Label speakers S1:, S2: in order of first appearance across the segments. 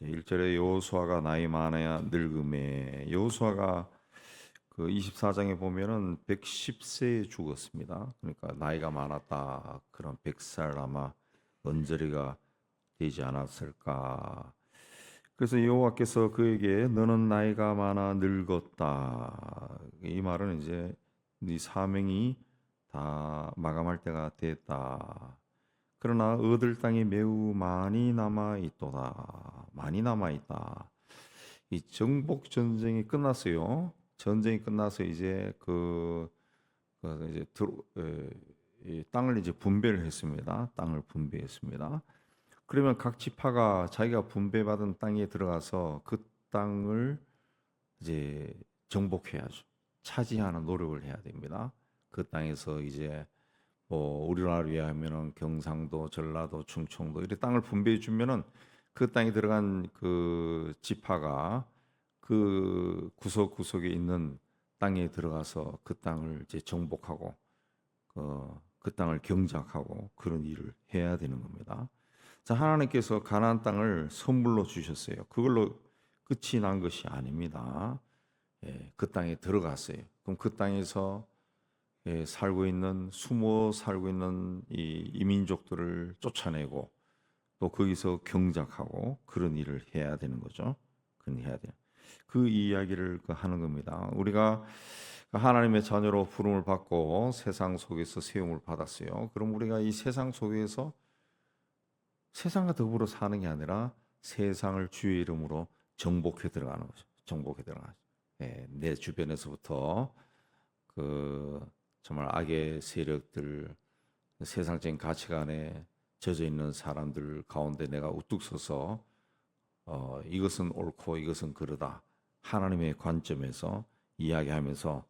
S1: 1절에 여호수아가 나이 많아야 늙음에 여호수아가 그 24장에 보면은 110세에 죽었습니다. 그러니까 나이가 많았다. 그런 100살 아마 언저리가 되지 않았을까. 그래서 여호와께서 그에게 너는 나이가 많아 늙었다. 이 말은 이제 네 사명이 다 마감할 때가 됐다. 그러나 얻을 땅이 매우 많이 남아 있도다. 많이 남아 있다. 이 정복 전쟁이 끝났어요. 전쟁이 끝나서 이제 그, 그 이제 들, 에, 이 땅을 이제 분배를 했습니다. 땅을 분배했습니다. 그러면 각 지파가 자기가 분배받은 땅에 들어가서 그 땅을 이제 정복해야죠. 차지하는 노력을 해야 됩니다. 그 땅에서 이제 뭐 우리나라를 위하면은 경상도, 전라도, 충청도 이렇게 땅을 분배해 주면은 그 땅에 들어간 그 지파가 그 구석 구석에 있는 땅에 들어가서 그 땅을 이제 정복하고 그, 그 땅을 경작하고 그런 일을 해야 되는 겁니다. 자, 하나님께서 가나안 땅을 선물로 주셨어요. 그걸로 끝이 난 것이 아닙니다. 예, 그 땅에 들어갔어요. 그럼 그 땅에서 예, 살고 있는 숨어 살고 있는 이 이민족들을 쫓아내고 또 거기서 경작하고 그런 일을 해야 되는 거죠. 일 해야 돼요. 그 이야기를 그 하는 겁니다. 우리가 하나님의 자녀로 부름을 받고 세상 속에서 세움을 받았어요. 그럼 우리가 이 세상 속에서 세상과 더불어 사는 게 아니라 세상을 주의 이름으로 정복해 들어가는 거죠. 정복해 들어가죠. 예, 내 주변에서부터 그 정말 악의 세력들, 세상적인 가치관에 젖어 있는 사람들 가운데 내가 우뚝 서서 어, 이것은 옳고 이것은 그르다 하나님의 관점에서 이야기하면서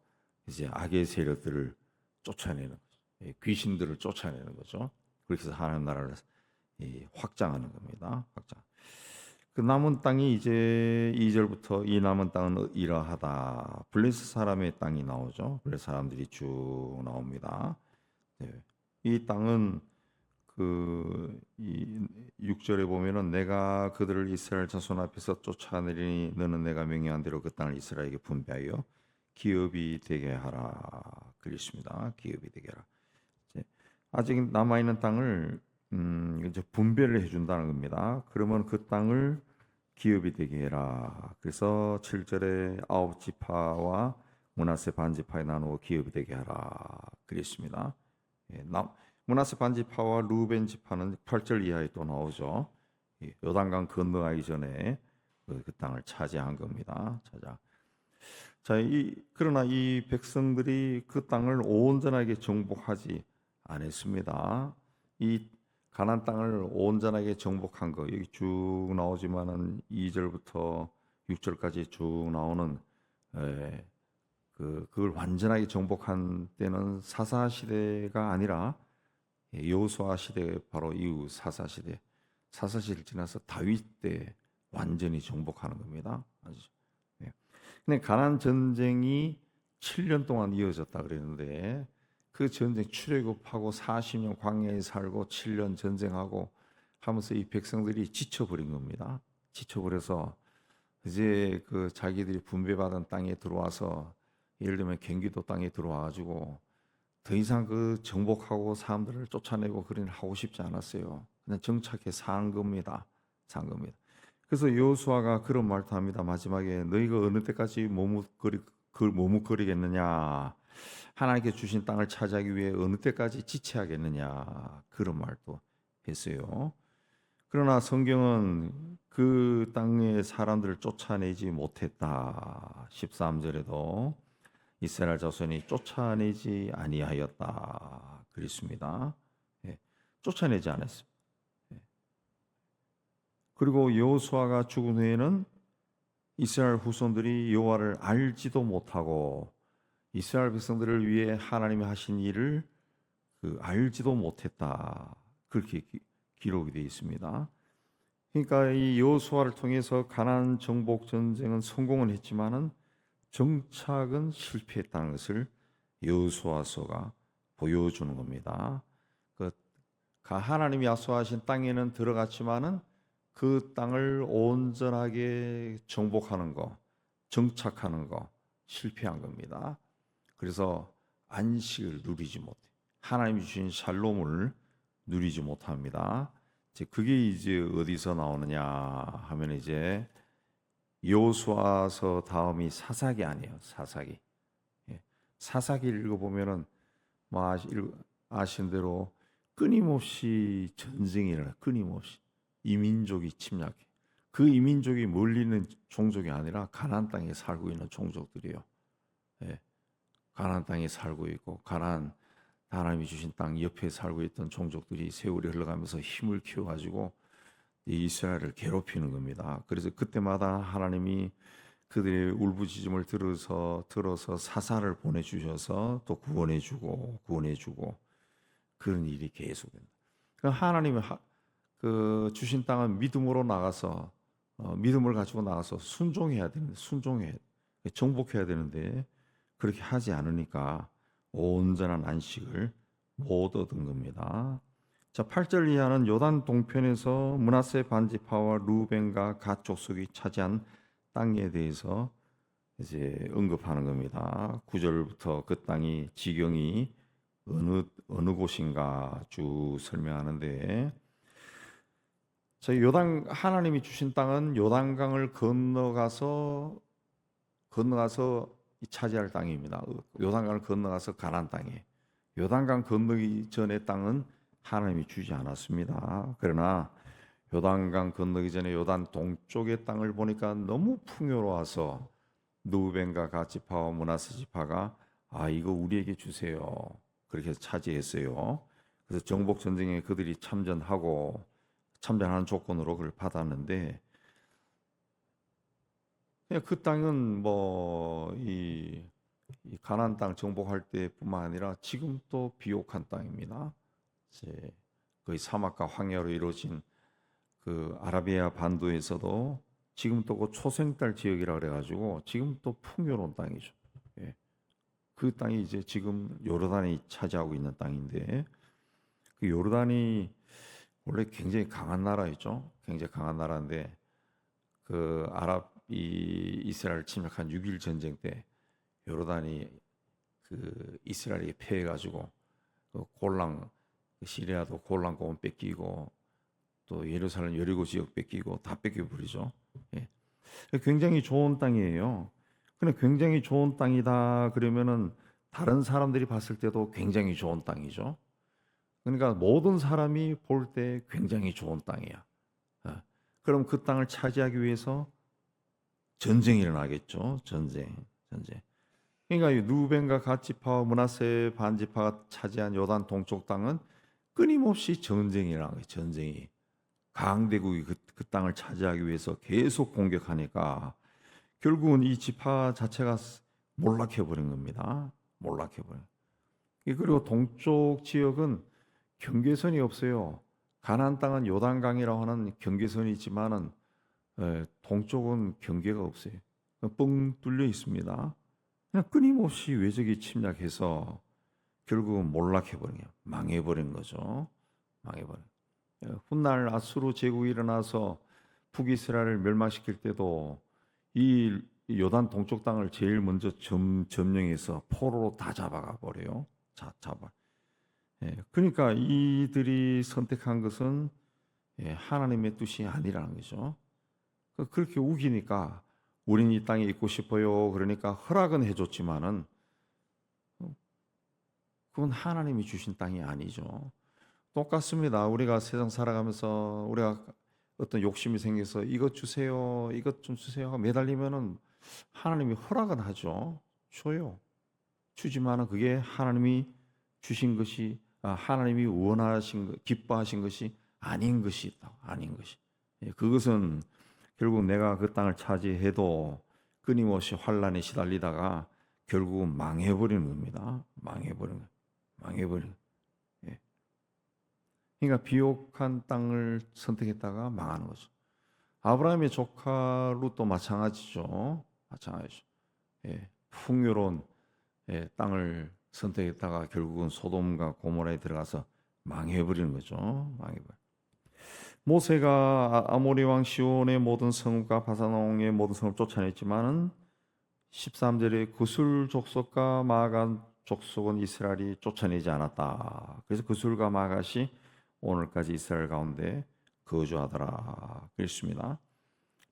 S1: 이제 악의 세력들을 쫓아내는 거죠. 예, 귀신들을 쫓아내는 거죠. 그렇게 해서 하나님 나라를 이 확장하는 겁니다. 확장. 그 남은 땅이 이제 2절부터 이 남은 땅은 이러하다. 블레스 사람의 땅이 나오죠. 블레스 사람들이 쭉 나옵니다. 네. 이 땅은 그이 6절에 보면은 내가 그들을 이스라엘 자손 앞에서 쫓아내리니 너는 내가 명령한 대로 그 땅을 이스라엘에게 분배하여 기업이 되게 하라. 그랬습니다. 기업이 되게 하라. 아직 남아 있는 땅을 음, 이제 분배를 해준다는 겁니다. 그러면 그 땅을 기업이 되게 해라. 그래서 7절에 아홉 지파와 문하세 반지파에 나누어 기업이 되게 하라. 그랬습니다. 예, 남, 문하세 반지파와 루벤 지파는 8절 이하에 또 나오죠. 예, 요단강 건너가기 전에 그, 그 땅을 차지한 겁니다. 차자. 자, 이 그러나 이 백성들이 그 땅을 온전하게 정복하지 않았습니다. 이 가난 땅을 온전하게 정복한 거 여기 쭉 나오지만은 2절부터 6절까지 쭉 나오는 에, 그 그걸 완전하게 정복한 때는 사사 시대가 아니라 여호수아 시대 바로 이후 사사 시대 사사 시대를 지나서 다윗 때 완전히 정복하는 겁니다. 네. 근데 가난 전쟁이 7년 동안 이어졌다 그랬는데 그 전쟁 출애굽하고 40년 광야에 살고 7년 전쟁하고 하면서 이 백성들이 지쳐버린 겁니다. 지쳐버려서 이제 그 자기들이 분배받은 땅에 들어와서 예를 들면 경기도 땅에 들어와 가지고 더 이상 그 정복하고 사람들을 쫓아내고 그런 일 하고 싶지 않았어요. 그냥 정착해 산 겁니다. 산 겁니다. 그래서 여호수아가 그런 말도 합니다. 마지막에 너희가 어느 때까지 머뭇거리 그 머뭇거리겠느냐? 하나님께 주신 땅을 차지하기 위해 어느 때까지 지체하겠느냐? 그런 말도 했어요. 그러나 성경은 그 땅의 사람들을 쫓아내지 못했다. 13절에도 이스라엘 자손이 쫓아내지 아니하였다. 그랬습니다. 예, 쫓아내지 않았습니다. 예. 그리고 여호수아가 죽은 후에는 이스라엘 후손들이 여호와를 알지도 못하고 이스라엘 백성들을 위해 하나님이 하신 일을 그 알지도 못했다. 그렇게 기, 기록이 되어 있습니다. 그러니까 이 여호수아를 통해서 가나안 정복 전쟁은 성공은 했지만은 정착은 실패했다는 것을 여호수아서가 보여주는 겁니다. 그 하나님이 약속하신 땅에는 들어갔지만은 그 땅을 온전하게 정복하는 거, 정착하는 거 실패한 겁니다. 그래서 안식을 누리지 못해. 하나님이 주신 샬롬을 누리지 못합니다. 이제 그게 이제 어디서 나오느냐 하면 이제 요수아서 다음이 사사기 아니에요. 사사기. 예. 사사기 읽어보면은 뭐 아신 대로 끊임없이 전쟁이 일어나 끊임없이 이민족이 침략해. 그 이민족이 멀리는 종족이 아니라 가나안 땅에 살고 있는 종족들이에요. 예. 가나안 땅에 살고 있고 가나안 하나님이 주신 땅 옆에 살고 있던 종족들이 세월이 흘러가면서 힘을 키워가지고 이 이스라엘을 괴롭히는 겁니다. 그래서 그때마다 하나님이 그들의 울부짖음을 들어서 들어서 사사를 보내주셔서 또 구원해주고 구원해주고 그런 일이 계속된다. 그 하나님의 하- 그 주신 땅은 믿음으로 나가서 어, 믿음을 가지고 나가서 순종해야 되는데 순종해 정복해야 되는데 그렇게 하지 않으니까 온전한 안식을 못 얻은 겁니다. 자, 8절 이하는 요단 동편에서 문하세 반지파와 루벤과 갓 족속이 차지한 땅에 대해서 이제 언급하는 겁니다. 9절부터 그 땅이 지경이 어느 어느 곳인가 쭉 설명하는데 자, 요단 하나님이 주신 땅은 요단강을 건너가서 건너가서 이 차지할 땅입니다. 요단강을 건너가서 가나안 땅에 요단강 건너기 전의 땅은 하나님이 주지 않았습니다. 그러나 요단강 건너기 전에 요단 동쪽의 땅을 보니까 너무 풍요로워서 누벤과 가지파와 문하세 지파가 아 이거 우리에게 주세요. 그렇게 해서 차지했어요. 그래서 정복 전쟁에 그들이 참전하고 참전하는 조건으로 그걸 받았는데 그냥 그 땅은 뭐이 이 가나안 땅 정복할 때뿐만 아니라 지금 또 비옥한 땅입니다. 이제 거의 사막과 황야로 이루어진 그 아라비아 반도에서도 지금 또 그 초생딸 지역이라 그래가지고 지금 또 풍요로운 땅이죠. 예. 그 땅이 이제 지금 요르단이 차지하고 있는 땅인데 그 요르단이 원래 굉장히 강한 나라였죠. 굉장히 강한 나라인데 그 아랍 이 이스라엘 침략한 6.1 전쟁 때 요르단이 그 이스라엘에게 패해가지고 그 골랑 그 시리아도 골랑 고원 뺏기고 또 예루살렘 여리고 지역 뺏기고 다 뺏겨버리죠. 예. 굉장히 좋은 땅이에요. 근데 굉장히 좋은 땅이다 그러면은 다른 사람들이 봤을 때도 굉장히 좋은 땅이죠. 그러니까 모든 사람이 볼 때 굉장히 좋은 땅이야. 어. 그럼 그 땅을 차지하기 위해서 전쟁이 일어나겠죠. 전쟁, 전쟁. 그러니까 이 누벤과 갓지파와 문하세 반지파가 차지한 요단 동쪽 땅은 끊임없이 전쟁이 거예요. 전쟁이 강대국이 그, 그 땅을 차지하기 위해서 계속 공격하니까 결국은 이 지파 자체가 몰락해 버린 겁니다. 몰락해 버린. 그리고 동쪽 지역은 경계선이 없어요. 가나안 땅은 요단강이라고 하는 경계선이 있지만은 에, 동쪽은 경계가 없어요. 뻥 뚫려 있습니다. 그냥 끊임없이 외적이 침략해서 결국은 몰락해버린 거예요. 망해버린 거죠. 망해버린. 예, 훗날 아수르 제국이 일어나서 북이스라엘을 멸망시킬 때도 이 요단 동쪽 땅을 제일 먼저 점, 점령해서 포로로 다 잡아가 버려요. 자, 잡아. 예, 그러니까 이들이 선택한 것은 예, 하나님의 뜻이 아니라는 거죠. 그- 그렇게 우기니까 우린 이 땅에 있고 싶어요. 그러니까 허락은 해줬지만은 어, 그건 하나님이 주신 땅이 아니죠. 똑같습니다. 우리가 세상 살아가면서 우리가 어떤 욕심이 생겨서 이것 주세요, 이것 좀 주세요 매달리면은 하나님이 허락은 하죠. 줘요. 주지만은 그게 하나님이 주신 것이 아, 하나님이 원하신 것, 기뻐하신 것이 아닌 것이 있다. 아닌 것이. 예, 그것은 결국 내가 그 땅을 차지해도 끊임없이 환란에 시달리다가 결국은 망해버리는 겁니다. 망해버리는 거예요. 망해버리는 거예요. 예. 그러니까 비옥한 땅을 선택했다가 망하는 거죠. 아브라함의 조카 룻도 마찬가지죠. 마찬가지죠. 예. 풍요로운 예, 땅을 선택했다가 결국은 소돔과 고모라에 들어가서 망해버리는 거죠. 망해버려. 모세가 아- 아모리 왕 시온의 모든 성읍과 바사농의 모든 성을 쫓아냈지만은 13절에 구술 족속과 마간 족속은 이스라엘이 쫓아내지 않았다. 그래서 구술과 마갓이 오늘까지 이스라엘 가운데 거주하더라. 그랬습니다.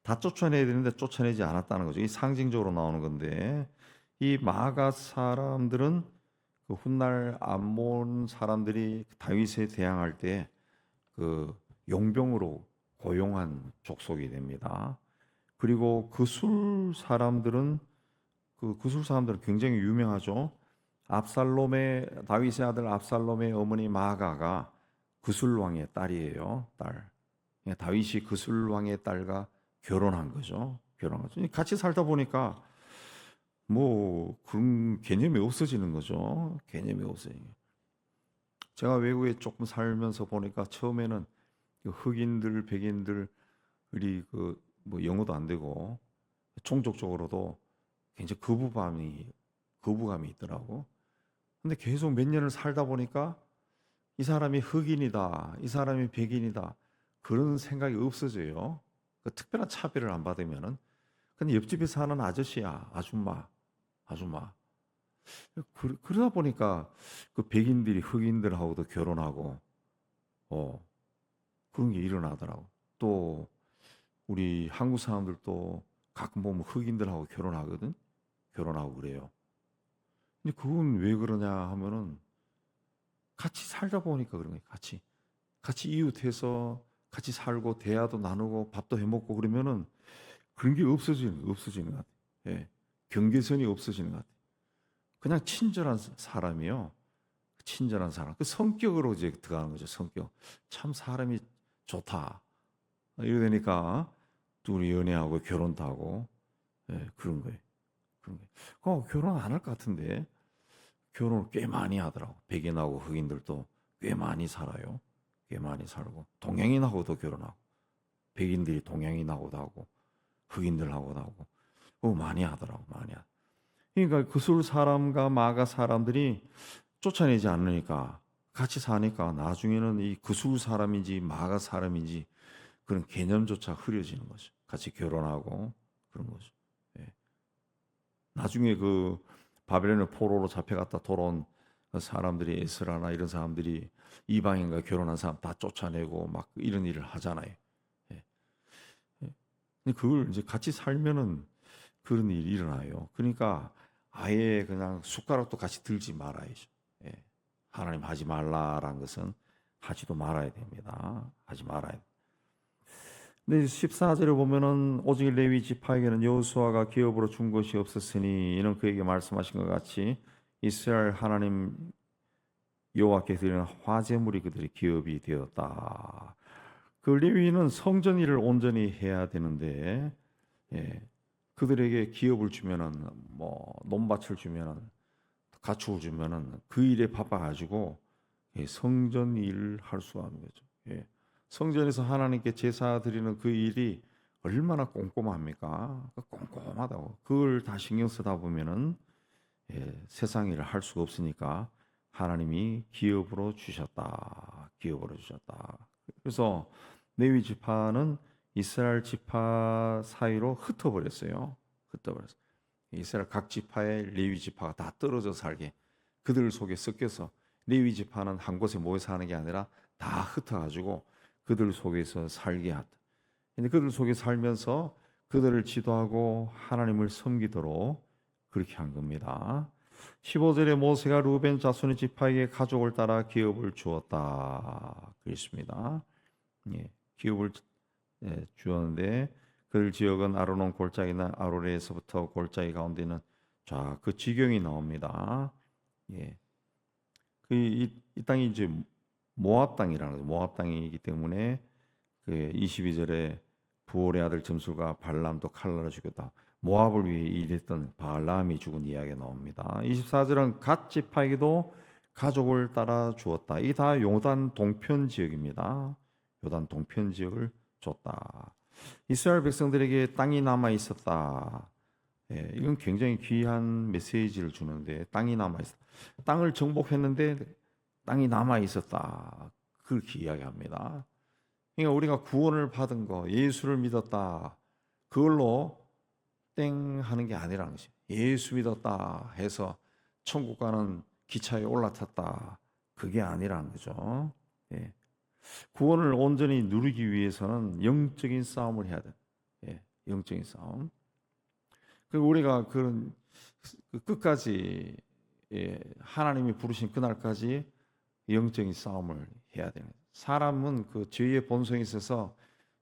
S1: 다 쫓아내야 되는데 쫓아내지 않았다는 거죠. 이 상징적으로 나오는 건데 이 마갓 사람들은 그 훗날 암몬 사람들이 다윗에 대항할 때 그 용병으로 고용한 족속이 됩니다. 그리고 그술 사람들은 그 그술 사람들은 굉장히 유명하죠. 압살롬의 다윗의 아들 압살롬의 어머니 마가가 그술 왕의 딸이에요. 딸. 예, 다윗이 그술 왕의 딸과 결혼한 거죠. 결혼한 거죠. 같이 살다 보니까 뭐 그런 개념이 없어지는 거죠. 개념이. 거예요. 제가 외국에 조금 살면서 보니까 처음에는 그 흑인들, 백인들이 그 뭐 영어도 안 되고 종족적으로도 굉장히 거부감이 거부감이 있더라고. 근데 계속 몇 년을 살다 보니까 이 사람이 흑인이다, 이 사람이 백인이다 그런 생각이 없어져요. 그 특별한 차별을 안 받으면은. 근데 옆집에 사는 아저씨야, 아줌마, 아줌마. 그, 그러다 보니까 그 백인들이 흑인들하고도 결혼하고, 어, 그런 게 일어나더라고. 또, 우리 한국 사람들도 가끔 보면 흑인들하고 결혼하거든? 결혼하고 그래요. 근데 그건 왜 그러냐 하면은 같이 살다 보니까 그런 거예요. 같이. 같이 이웃해서 같이 살고 대화도 나누고 밥도 해 먹고 그러면은 그런 게 없어지는 없어지는 것 같아요. 예. 경계선이 없어지는 것 같아요. 그냥 친절한 사람이요. 친절한 사람. 그 성격으로 이제 들어가는 거죠. 성격. 참 사람이 좋다. 이러 되니까 둘이 연애하고 결혼도 하고 예, 그런 거예요. 그런 거예요. 어, 결혼 안 할 것 같은데 결혼을 꽤 많이 하더라고. 백인하고 흑인들도 꽤 많이 살아요. 꽤 많이 살고 동양인하고도 결혼하고 백인들이 동양인하고도 하고 흑인들하고도 하고 어, 많이 하더라고 많이 하. 그러니까 그 술 사람과 마가 사람들이 쫓아내지 않으니까 같이 사니까 나중에는 이 그술 사람인지 마가 사람인지 그런 개념조차 흐려지는 거죠. 같이 결혼하고 그런 거죠. 예. 나중에 그 바벨론의 포로로 잡혀갔다 돌아온 그 사람들이 에스라나 이런 사람들이 이방인과 결혼한 사람 다 쫓아내고 막 이런 일을 하잖아요. 예. 예. 근데 그걸 이제 같이 살면은 그런 일이 일어나요. 그러니까 아예 그냥 숟가락도 같이 들지 말아야죠. 예. 하나님 하지 말라라는 것은 하지도 말아야 됩니다. 하지 말아야. 근데 14절에 보면은 오직 레위 지파에게는 여호수아가 기업으로 준 것이 없었으니 이는 그에게 말씀하신 것 같이 이스라엘 하나님 여호와께 드리는 화제물이 그들의 기업이 되었다. 그 레위는 성전 일을 온전히 해야 되는데 예, 그들에게 기업을 주면은 뭐 논밭을 주면은 가축을 주면은 그 일에 바빠가지고 예, 성전 일을 할 수가 없는 거죠. 예. 성전에서 하나님께 제사 드리는 그 일이 얼마나 꼼꼼합니까? 그 꼼꼼하다고. 그걸 다 신경 쓰다 보면은 예, 세상 일을 할 수가 없으니까 하나님이 기업으로 주셨다. 기업으로 주셨다. 그래서 레위 지파는 이스라엘 지파 사이로 흩어버렸어요. 흩어버렸어요. 이스라엘 각 지파의 레위 지파가 다 떨어져 살게 그들 속에 섞여서 레위 지파는 한 곳에 모여 사는 게 아니라 다 흩어 가지고 그들 속에서 살게 하다. 근데 그들 속에 살면서 그들을 지도하고 하나님을 섬기도록 그렇게 한 겁니다. 15절에 모세가 루벤 자손의 지파에게 가족을 따라 기업을 주었다. 그랬습니다. 예, 기업을 예, 주었는데 그 지역은 아로논 골짜기나 아로레에서부터 골짜기 가운데는 자, 그 지경이 나옵니다. 예. 그이 이 땅이 이제 모압 땅이라는. 모압 땅이기 때문에 그 22절에 부올의 아들 점술과 발람도 칼날을 죽였다. 모압을 위해 일했던 발람이 죽은 이야기가 나옵니다. 24절은 갓 지파에게도 가족을 따라 주었다. 이 다 요단 동편 지역입니다. 요단 동편 지역을 줬다. 이스라엘 백성들에게 땅이 남아 있었다. 예, 이건 굉장히 귀한 메시지를 주는데 땅이 남아 있었다. 땅을 정복했는데 땅이 남아 있었다. 그렇게 이야기합니다. 그러니까 우리가 구원을 받은 거, 예수를 믿었다. 그걸로 땡 하는 게 아니라는 것이. 예수 믿었다 해서 천국 가는 기차에 올라탔다. 그게 아니라는 거죠. 예. 구원을 온전히 누리기 위해서는 영적인 싸움을 해야 돼. 예. 영적인 싸움. 그리고 우리가 그런 그 끝까지 예, 하나님이 부르신 그날까지 영적인 싸움을 해야 되는. 사람은 그 죄의 본성에 있어서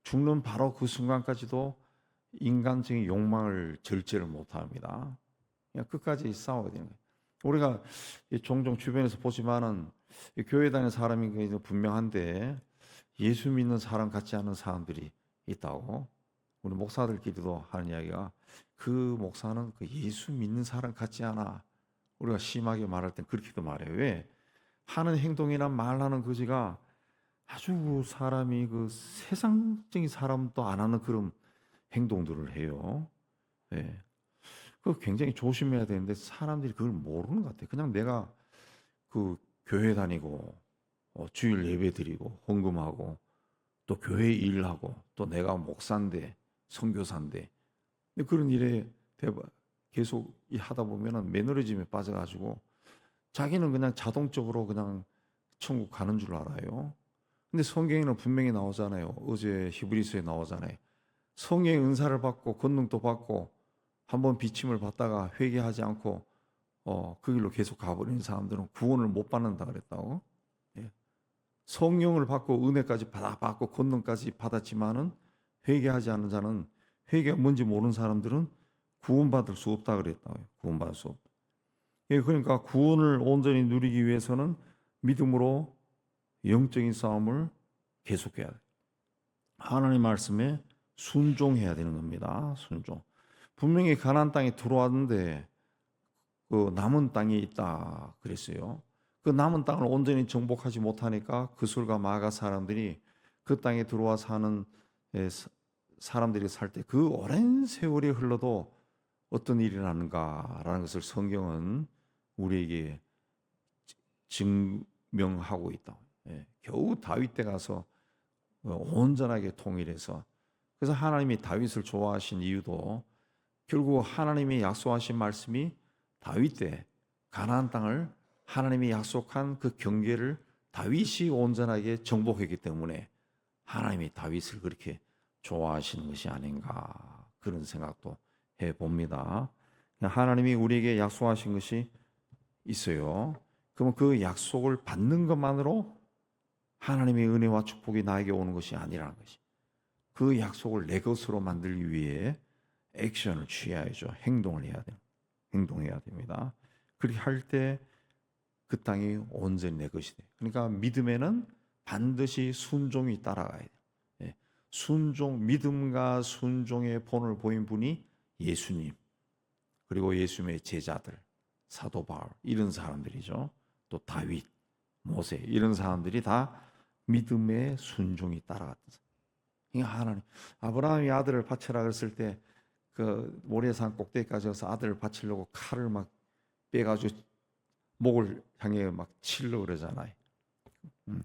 S1: 죽는 바로 그 순간까지도 인간적인 욕망을 절제를 못합니다. 그냥 끝까지 싸워야 되는 거예요. 우리가 종종 주변에서 보지만은 교회 다니는 사람이 굉장히 분명한데 예수 믿는 사람 같지 않은 사람들이 있다고 우리 목사들끼리도 하는 이야기가 그 목사는 그 예수 믿는 사람 같지 않아. 우리가 심하게 말할 땐 그렇게도 말해요. 왜? 하는 행동이나 말하는 거지가 아주 사람이 그 세상적인 사람도 안 하는 그런 행동들을 해요. 예. 그 굉장히 조심해야 되는데 사람들이 그걸 모르는 것 같아요. 그냥 내가 그 교회 다니고 어, 주일 예배 드리고 헌금하고 또 교회 일하고 또 내가 목사인데 선교사인데 그런 일에 대박 계속 이 하다 보면은 매너리즘에 빠져가지고 자기는 그냥 자동적으로 그냥 천국 가는 줄 알아요. 근데 성경에는 분명히 나오잖아요. 어제 히브리서에 나오잖아요. 성의 은사를 받고 권능도 받고 한번 비침을 받다가 회개하지 않고 어, 그 길로 계속 가버리는 사람들은 구원을 못 받는다 그랬다고. 예. 성령을 받고 은혜까지 받아 받고 권능까지 받았지만은 회개하지 않는 자는 회개가 뭔지 모르는 사람들은 구원받을 수 없다 그랬다고요. 구원받을 수 없다. 예, 그러니까 구원을 온전히 누리기 위해서는 믿음으로 영적인 싸움을 계속해야 돼. 하나님 말씀에 순종해야 되는 겁니다. 순종. 분명히 가나안 땅에 들어왔는데 그 남은 땅이 있다 그랬어요. 그 남은 땅을 온전히 정복하지 못하니까 그술과 마가 사람들이 그 땅에 들어와 사는 에, 사- 사람들이 살 때 그 오랜 세월이 흘러도 어떤 일이 나는가라는 것을 성경은 우리에게 증명하고 있다. 예, 겨우 다윗 때 가서 어, 온전하게 통일해서 그래서 하나님이 다윗을 좋아하신 이유도 결국 하나님이 약속하신 말씀이 다윗 때 가나안 땅을 하나님이 약속한 그 경계를 다윗이 온전하게 정복했기 때문에 하나님이 다윗을 그렇게 좋아하시는 것이 아닌가 그런 생각도 해 봅니다. 하나님이 우리에게 약속하신 것이 있어요. 그러면 그 약속을 받는 것만으로 하나님의 은혜와 축복이 나에게 오는 것이 아니라는 것이. 그 약속을 내 것으로 만들기 위해 액션을 취해야죠. 행동을 해야 돼요. 행동해야 됩니다. 그렇게 할 때 그 땅이 온전히 내 것이 돼. 그러니까 믿음에는 반드시 순종이 따라가야 돼요. 예. 순종, 믿음과 순종의 본을 보인 분이 예수님, 그리고 예수님의 제자들, 사도 바울 이런 사람들이죠. 또 다윗, 모세 이런 사람들이 다 믿음의 순종이 따라갔던. 그러니까 하나님 아브라함이 아들을 바치라 그랬을 때 그 모래산 꼭대기까지 가서 아들을 바치려고 칼을 막 빼가지고 목을 향해 막 치려 그러잖아요. 음.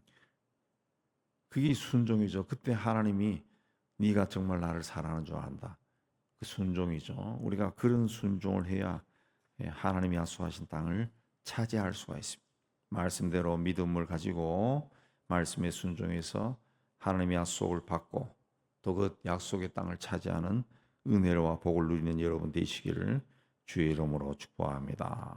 S1: 그게 순종이죠. 그때 하나님이 네가 정말 나를 사랑하는 줄 안다. 그 순종이죠. 우리가 그런 순종을 해야 예, 하나님이 약속하신 땅을 차지할 수가 있습니다. 말씀대로 믿음을 가지고 말씀에 순종해서 하나님의 약속을 받고 또 그 약속의 땅을 차지하는 은혜와 복을 누리는 여러분 되시기를 주의 이름으로 축복합니다.